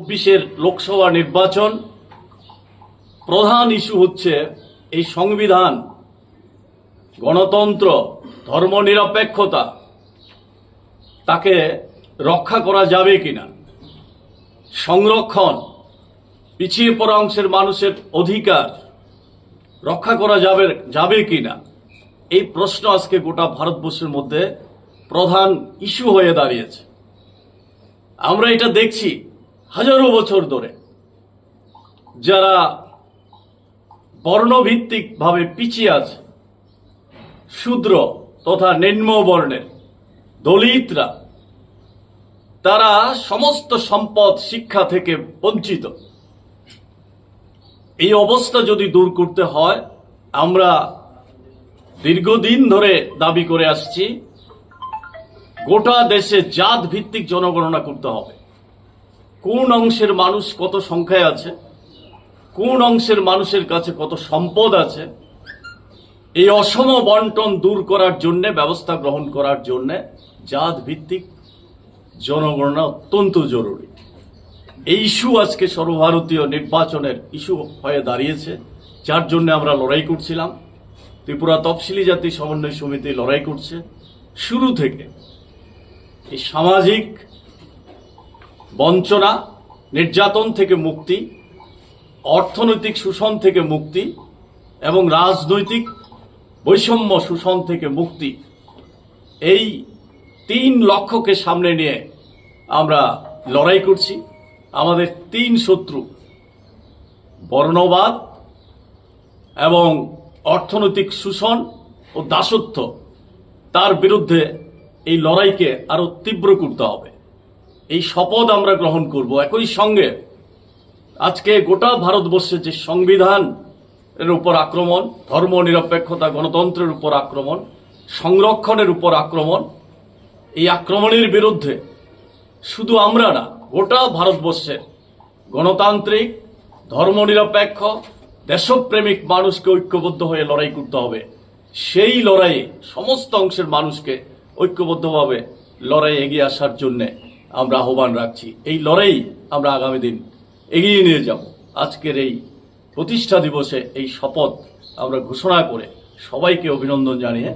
চব্বিশের লোকসভা নির্বাচন, প্রধান ইস্যু হচ্ছে এই সংবিধান, গণতন্ত্র, ধর্মনিরপেক্ষতা, তাকে রক্ষা করা যাবে কিনা, সংরক্ষণ, পিছিয়ে পড়া অংশের মানুষের অধিকার রক্ষা করা যাবে যাবে কিনা, এই প্রশ্ন আজকে গোটা ভারতবর্ষের মধ্যে প্রধান ইস্যু হয়ে দাঁড়িয়েছে। আমরা এটা দেখছি। হাজারো বছর ধরে যারা বর্ণভিত্তিকভাবে পিছিয়ে আছে, শূদ্র তথা নিম্ন বর্ণের দলিতরা, তারা সমস্ত সম্পদ শিক্ষা থেকে বঞ্চিত। এই অবস্থা যদি দূর করতে হয়, আমরা দীর্ঘদিন ধরে দাবি করে আসছি, গোটা দেশে জাত ভিত্তিক জনগণনা করতে হবে। কোন অংশের মানুষ কত সংখ্যায় আছে? কোন অংশের মানুষের কাছে কত সম্পদ আছে? এই অসম বন্টন দূর করার জন্য, ব্যবস্থা গ্রহণ করার জন্য জাত ভিত্তিক জনগণনা অত্যন্ত জরুরি। এই ইস্যু আজকে সর্বভারতীয় নির্বাচনের ইস্যু হয়ে দাঁড়িয়েছে, যার জন্য আমরা লড়াই করছিলাম। ত্রিপুরা তফসিলি জাতি সমন্বয় সমিতি লড়াই করছে। শুরু থেকে এই সামাজিক বঞ্চনা, নির্যাতন থেকে মুক্তি, অর্থনৈতিক শোষণ থেকে মুক্তি এবং রাজনৈতিক বৈষম্য শোষণ থেকে মুক্তি। এই তিন লক্ষ্যকে সামনে নিয়ে আমরা লড়াই করছি। আমাদের তিন শত্রু, বর্ণবাদ এবং অর্থনৈতিক শোষণ ও দাসত্ব, তার বিরুদ্ধে এই লড়াইকে আরও তীব্র করতে হবে। এই শপথ আমরা গ্রহণ করব একই সঙ্গে। আজকে গোটা ভারতবর্ষে যে সংবিধান এর উপর আক্রমণ, ধর্ম নিরপেক্ষতা, গণতন্ত্রের উপর আক্রমণ, সংরক্ষণের উপর আক্রমণ, এই আক্রমণের বিরুদ্ধে শুধু আমরা না, গোটা ভারতবর্ষের গণতান্ত্রিক, ধর্মনিরপেক্ষ, দেশপ্রেমিক মানুষকে ঐক্যবদ্ধ হয়ে লড়াই করতে হবে। সেই লড়াইয়ে সমস্ত অংশের মানুষকে ঐক্যবদ্ধভাবে লড়াই এগিয়ে আসার জন্য আমরা আহ্বান রাখছি। এই লড়াই আমরা আগামী দিন এগিয়ে নিয়ে যাব। আজকের এই প্রতিষ্ঠা দিবসে এই শপথ আমরা ঘোষণা করে সবাইকে অভিনন্দন জানিয়ে